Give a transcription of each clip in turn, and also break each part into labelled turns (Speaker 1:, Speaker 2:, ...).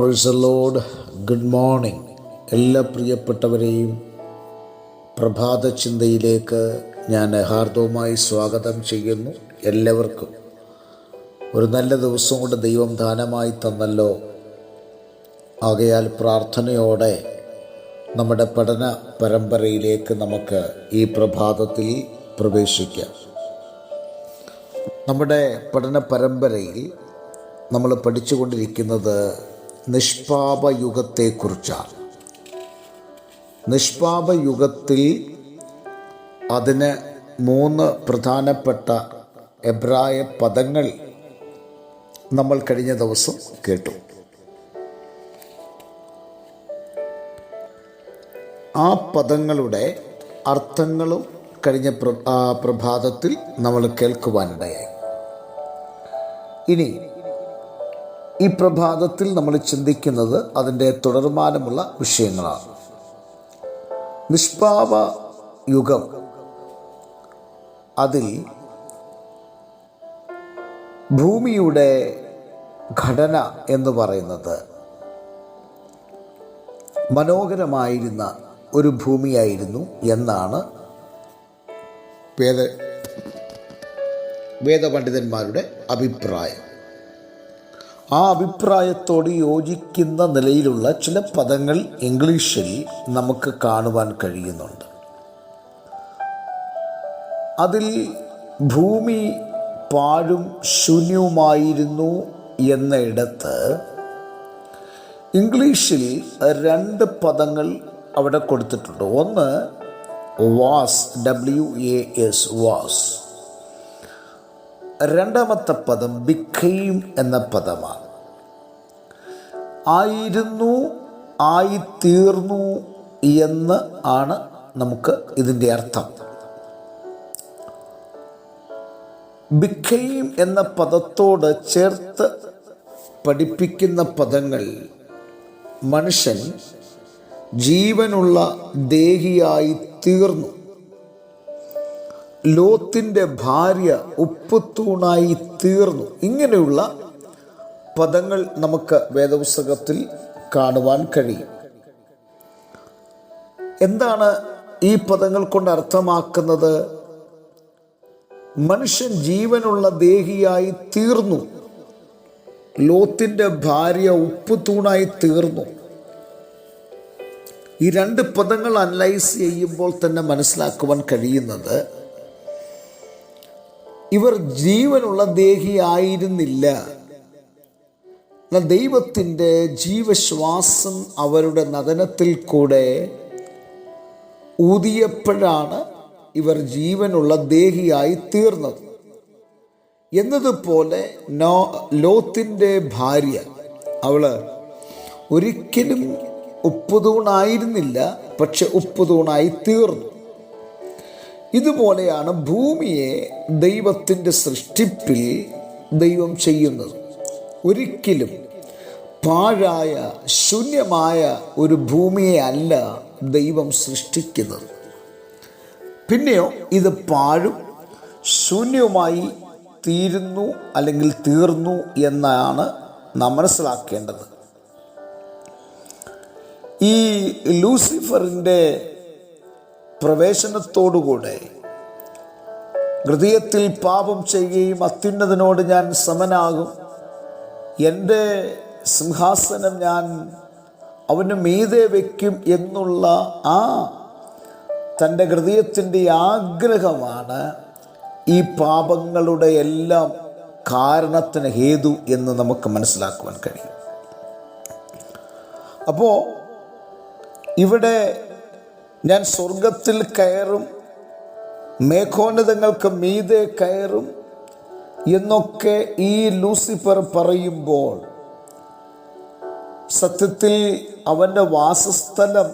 Speaker 1: പ്രൊയ്സലോഡ് good morning എല്ലാ പ്രിയപ്പെട്ടവരെയും പ്രഭാത ചിന്തയിലേക്ക് ഞാൻ ഹാർദവുമായി സ്വാഗതം ചെയ്യുന്നു എല്ലാവർക്കും. ഒരു നല്ല ദിവസം കൊണ്ട് ദൈവം ദാനമായി തന്നല്ലോ. ആകയാൽ പ്രാർത്ഥനയോടെ നമ്മുടെ പഠന പരമ്പരയിലേക്ക് നമുക്ക് ഈ പ്രഭാതത്തിൽ പ്രവേശിക്കാം. നമ്മുടെ പഠന പരമ്പരയിൽ നമ്മൾ പഠിച്ചുകൊണ്ടിരിക്കുന്നത് നിഷ്പാപ നിഷ്പാപയുഗത്തിൽ നിഷ്പാപ യുഗത്തിൽ അതിന് മൂന്ന് പ്രധാനപ്പെട്ട എബ്രായ പദങ്ങൾ നമ്മൾ കഴിഞ്ഞ ദിവസം കേട്ടു. ആ പദങ്ങളുടെ അർത്ഥങ്ങളും കഴിഞ്ഞ പ്രഭാതത്തിൽ നമ്മൾ കേൾക്കുവാനിടയായി. ഇനി ഈ പ്രഭാതത്തിൽ നമ്മൾ ചിന്തിക്കുന്നത് അതിന്റെ തുടർമാനമുള്ള വിഷയങ്ങളാണ്. നിഷ്പാപ യുഗം. അതിൽ ഭൂമിയുടെ ഘടന എന്ന് പറയുന്നത് മനോഹരമായിരുന്ന ഒരു ഭൂമിയായിരുന്നു എന്നാണ് വേദ വേദപണ്ഡിതന്മാരുടെ അഭിപ്രായം. ആ അഭിപ്രായത്തോട് യോജിക്കുന്ന നിലയിലുള്ള ചില പദങ്ങൾ ഇംഗ്ലീഷിൽ നമുക്ക് കാണുവാൻ കഴിയുന്നുണ്ട്. അതിൽ ഭൂമി പാഴും ശൂന്യവുമായിരുന്നു എന്നയിടത്ത് ഇംഗ്ലീഷിൽ രണ്ട് പദങ്ങൾ അവിടെ കൊടുത്തിട്ടുണ്ട്. ഒന്ന് was W A S was. രണ്ടാമത്തെ പദം ബിഖയും എന്ന പദമാണ്. ആയിരുന്നു ആയിത്തീർന്നു എന്ന് ആണ് നമുക്ക് ഇതിന്റെ അർത്ഥം. ബിഖയും എന്ന പദത്തോട് ചേർത്ത് പഠിപ്പിക്കുന്ന പദങ്ങൾ മനുഷ്യൻ ജീവനുള്ള ദേഹിയായി തീർന്നു. ലോത്തിന്റെ ഭാര്യ ഉപ്പുത്തൂണായി തീർന്നു. ഇങ്ങനെയുള്ള പദങ്ങൾ നമുക്ക് വേദപുസ്തകത്തിൽ കാണുവാൻ കഴിയും. എന്താണ് ഈ പദങ്ങൾ കൊണ്ട് അർത്ഥമാക്കുന്നത്? മനുഷ്യൻ ജീവനുള്ള ദേഹിയായി തീർന്നു. ലോത്തിന്റെ ഭാര്യ ഉപ്പുത്തൂണായി തീർന്നു. ഈ രണ്ട് പദങ്ങൾ അനലൈസ് ചെയ്യുമ്പോൾ തന്നെ മനസ്സിലാക്കുവാൻ കഴിയുന്നത് ഇവർ ജീവനുള്ള ദേഹിയായിരുന്നില്ല. എന്നാൽ ദൈവത്തിന്റെ ജീവശ്വാസം അവരുടെ നദനത്തിൽ കൂടെ ഊതിയപ്പോഴാണ് ഇവർ ജീവനുള്ള ദേഹിയായി തീർന്നത്. എന്നതുപോലെ നോ ലോത്തിന്റെ ഭാര്യ അവൾ ഒരിക്കലും ഉപ്പുതൂണായിരുന്നില്ല പക്ഷെ ഉപ്പുതൂണായി തീർന്നു. ഇതുപോലെയാണ് ഭൂമിയെ ദൈവത്തിന്റെ സൃഷ്ടിപ്പിൽ ദൈവം ചെയ്യുന്നത്. ഒരിക്കലും പാഴായ ശൂന്യമായ ഒരു ഭൂമിയെ അല്ല ദൈവം സൃഷ്ടിക്കുന്നത്. പിന്നെയോ ഇത് പാഴും ശൂന്യവുമായി തീരുന്നു അല്ലെങ്കിൽ തീർന്നു എന്നാണ് നാം മനസ്സിലാക്കേണ്ടത്. ഈ ലൂസിഫറിന്റെ പ്രവേശനത്തോടുകൂടെ ഹൃദയത്തിൽ പാപം ചെയ്യുകയും അത്യുന്നതിനോട് ഞാൻ സമനാകും. എന്റെ സിംഹാസനം ഞാൻ അവന് മീതെ വയ്ക്കും എന്നുള്ള ആ തന്റെ ഹൃദയത്തിന്റെ ആഗ്രഹമാണ് ഈ പാപങ്ങളുടെ എല്ലാം കാരണത്തിന് ഹേതു എന്ന് നമുക്ക് മനസ്സിലാക്കുവാൻ കഴിയും. അപ്പോൾ ഇവിടെ ഞാൻ സ്വർഗത്തിൽ കയറും മേഘോന്നതങ്ങൾക്ക് മീതെ കയറും എന്നൊക്കെ ഈ ലൂസിഫർ പറയുമ്പോൾ സത്യത്തിൽ അവന്റെ വാസസ്ഥലം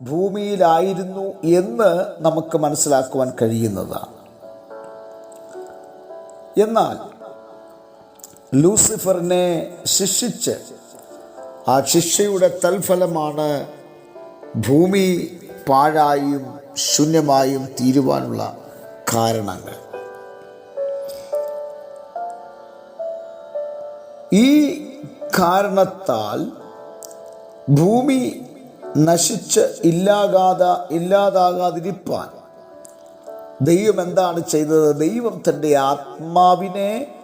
Speaker 1: ഭൂമിയിലായിരുന്നു എന്ന് നമുക്ക് മനസ്സിലാക്കുവാൻ കഴിയുന്നതാണ്. എന്നാൽ ലൂസിഫറിനെ ശിക്ഷിച്ച് ആ ശിക്ഷയുടെ തൽഫലമാണ് ഭൂമി പാഴായും ശൂന്യമായും തീരുവാനുള്ള കാരണങ്ങൾ. ഈ കാരണത്താൽ ഭൂമി നശിച്ച് ഇല്ലാകാതെ ഇല്ലാതാകാതിരിപ്പാൻ ദൈവം എന്താണ് ചെയ്തത്? ദൈവം തന്റെ ആത്മാവിനെ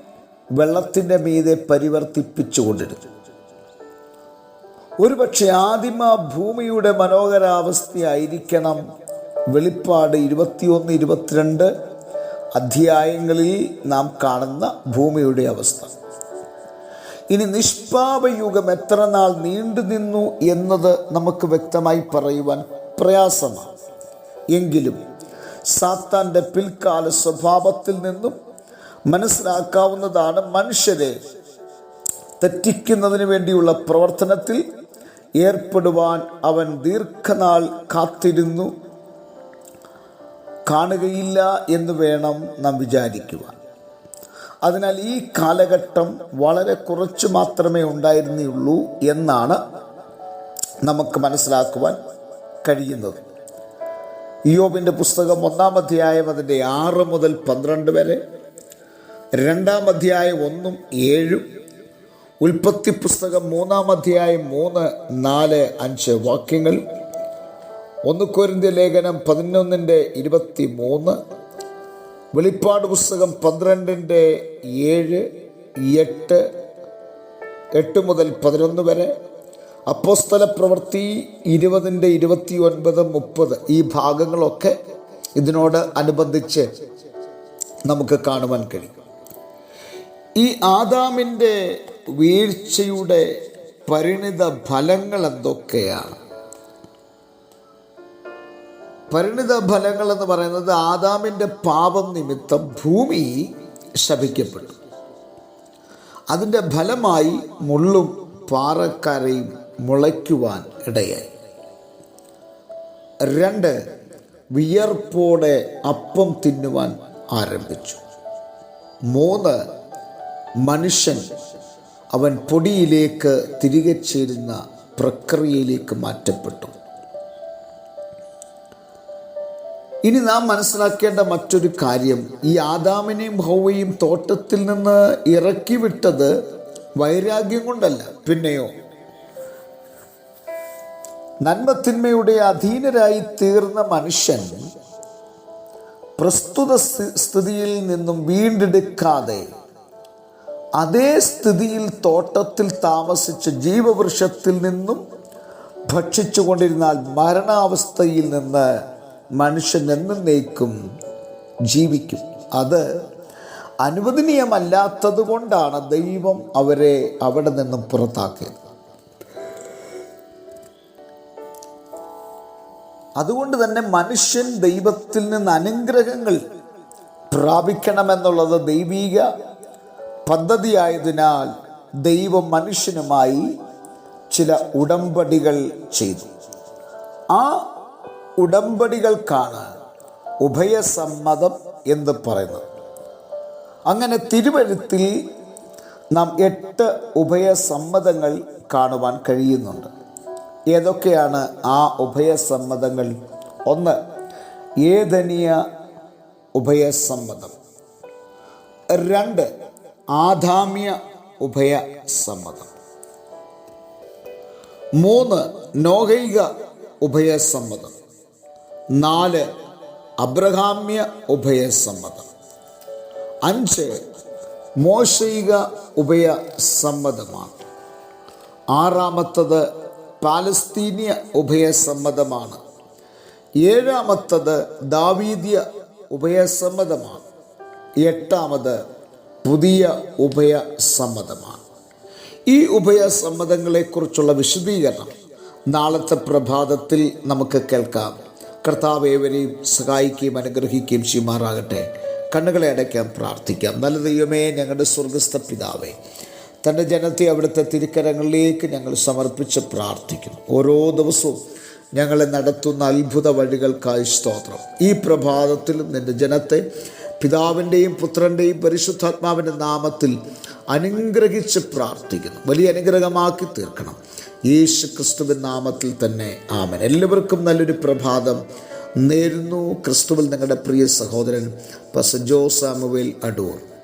Speaker 1: വെള്ളത്തിന്റെ മീതെ പരിവർത്തിപ്പിച്ചു കൊണ്ടിരുന്നു ഒരുപക്ഷെ ആദിമ ഭൂമിയുടെ മനോഹരാവസ്ഥയായിരിക്കണം. വെളിപ്പാട് ഇരുപത്തിയൊന്ന് ഇരുപത്തിരണ്ട് അധ്യായങ്ങളിൽ നാം കാണുന്ന ഭൂമിയുടെ അവസ്ഥ. ഇനി നിഷ്പാപയുഗം എത്ര നാൾ നീണ്ടു നിന്നു എന്നത് നമുക്ക് വ്യക്തമായി പറയുവാൻ പ്രയാസമാണ്. എങ്കിലും സാത്താന്റെ പിൽക്കാല സ്വഭാവത്തിൽ നിന്നും മനസ്സിലാക്കാവുന്നതാണ് മനുഷ്യരെ തെറ്റിക്കുന്നതിന് വേണ്ടിയുള്ള പ്രവർത്തനത്തിൽ ഏർപ്പെടുവാൻ അവൻ ദീർഘനാൾ കാത്തിരുന്നു. കാണുകയില്ല എന്ന് വേണം നാം വിചാരിക്കുവാൻ. അതിനാൽ ഈ കാലഘട്ടം വളരെ കുറച്ച് മാത്രമേ ഉണ്ടായിരുന്നുള്ളൂ എന്നാണ് നമുക്ക് മനസ്സിലാക്കുവാൻ കഴിയുന്നത്. യോബിന്റെ പുസ്തകം ഒന്നാം അധ്യായം അതിന്റെ ആറ് മുതൽ പന്ത്രണ്ട് വരെ രണ്ടാം അധ്യായം ഒന്നും ഏഴും ഉൽപ്പത്തി പുസ്തകം മൂന്നാം അധ്യായം മൂന്ന് നാല് അഞ്ച് വാക്യങ്ങൾ. ഒന്ന് കോരിന്ത്യ ലേഖനം പതിനൊന്നിന്റെ ഇരുപത്തി മൂന്ന് വെളിപ്പാട് പുസ്തകം പന്ത്രണ്ടിന്റെ ഏഴ് എട്ട് എട്ട് മുതൽ പതിനൊന്ന് വരെ. അപ്പോസ്തല പ്രവൃത്തി ഇരുപതിന്റെ ഇരുപത്തി ഒൻപത് മുപ്പത് ഈ ഭാഗങ്ങളൊക്കെ ഇതിനോട് അനുബന്ധിച്ച് നമുക്ക് കാണുവാൻ കഴിയും. ഈ ആദാമിന്റെ വീഴ്ചയുടെ പരിണിത ഫലങ്ങൾ എന്തൊക്കെയാണ്? പരിണിത ഫലങ്ങൾ എന്ന് പറയുന്നത് ആദാമിന്റെ പാപം നിമിത്തം ഭൂമി ശപിക്കപ്പെട്ടു അതിന്റെ ഫലമായി മുള്ളും പാറക്കരയും മുളയ്ക്കുവാൻ ഇടയായി. രണ്ട് വിയർപ്പോടെ അപ്പം തിന്നുവാൻ ആരംഭിച്ചു. മൂന്ന് മനുഷ്യൻ അവൻ പൊടിയിലേക്ക് തിരികെ ചേരുന്ന പ്രക്രിയയിലേക്ക് മാറ്റപ്പെട്ടു. ഇനി നാം മനസ്സിലാക്കേണ്ട മറ്റൊരു കാര്യം ഈ ആദാമിനെയും ഹൗവയും തോട്ടത്തിൽ നിന്ന് ഇറക്കി വിട്ടത് വൈരാഗ്യം കൊണ്ടല്ല. പിന്നെയോ നന്മത്തിന്മയുടെ അധീനരായി തീർന്ന മനുഷ്യൻ പ്രസ്തുത സ്ഥിതിയിൽ നിന്നും വീണ്ടെടുക്കാതെ അതേ സ്ഥിതിയിൽ തോട്ടത്തിൽ താമസിച്ച ജീവവൃക്ഷത്തിൽ നിന്നും ഭക്ഷിച്ചു കൊണ്ടിരുന്നാൽ മരണാവസ്ഥയിൽ നിന്ന് മനുഷ്യൻ എന്നേക്കും ജീവിക്കും. അത് അനുവദനീയമല്ലാത്തത് കൊണ്ടാണ് ദൈവം അവരെ അവിടെ നിന്നും പുറത്താക്കിയത്. അതുകൊണ്ട് തന്നെ മനുഷ്യൻ ദൈവത്തിൽ നിന്ന് അനുഗ്രഹങ്ങൾ പ്രാപിക്കണമെന്നുള്ളത് ദൈവീക പദ്ധതിയായതിനാൽ ദൈവം മനുഷ്യനുമായി ചില ഉടമ്പടികൾ ചെയ്തു. ആ ഉടമ്പടികൾക്കാണ് ഉഭയസമ്മതം എന്ന് പറയുന്നത്. അങ്ങനെ തിരുവഴുത്തിൽ നാം എട്ട് ഉഭയസമ്മതങ്ങൾ കാണുവാൻ കഴിയുന്നുണ്ട്. ഏതൊക്കെയാണ് ആ ഉഭയസമ്മതങ്ങൾ? ഒന്ന് ഏതനിയ ഉഭയസമ്മതം. രണ്ട് ആദാമ്യ ഉഭയസമ്മതം മൂന്ന് നോഹൈക ഉഭയസമ്മതം നാല് അബ്രഹാമ്യ ഉഭയസമ്മതം അഞ്ച് മോശൈക ഉഭയസമ്മതമാണ് ആറാമത്തത് പാലസ്തീനിയ ഉഭയസമ്മതമാണ് ഏഴാമത്തത് ദാവീദ്യ ഉഭയസമ്മതമാണ് എട്ടാമത് പുതിയ ഉഭയസമ്മതമാണ്. ഈ ഉഭയസമ്മതങ്ങളെക്കുറിച്ചുള്ള വിശദീകരണം നാളത്തെ പ്രഭാതത്തിൽ നമുക്ക് കേൾക്കാം. കർത്താവ് ഏവരെയും സഹായിക്കുകയും അനുഗ്രഹിക്കുകയും ചെയ്യുമാറാകട്ടെ. കണ്ണുകളെ അടയ്ക്കാൻ പ്രാർത്ഥിക്കാം. നല്ല ദൈവമേ ഞങ്ങളുടെ സ്വർഗസ്ഥ പിതാവേ തന്റെ ജനത്തെ അവിടുത്തെ തിരുക്കരങ്ങളിലേക്ക് ഞങ്ങൾ സമർപ്പിച്ച് പ്രാർത്ഥിക്കുന്നു. ഓരോ ദിവസവും ഞങ്ങളെ നടത്തുന്ന അത്ഭുത വഴികൾക്കായി സ്തോത്രം. ഈ പ്രഭാതത്തിലും നിന്റെ ജനത്തെ പിതാവിന്റെയും പുത്രന്റെയും പരിശുദ്ധാത്മാവിന്റെ നാമത്തിൽ അനുഗ്രഹിച്ച് പ്രാർത്ഥിക്കുന്നു. വലിയ അനുഗ്രഹമാക്കി തീർക്കണം. യേശു ക്രിസ്തുവിൻ നാമത്തിൽ തന്നെ ആമൻ. എല്ലാവർക്കും നല്ലൊരു പ്രഭാതം നേരുന്നു. ക്രിസ്തുവിൽ നിങ്ങളുടെ പ്രിയ സഹോദരൻ പസ ജോ സാമുവേൽ അടൂർ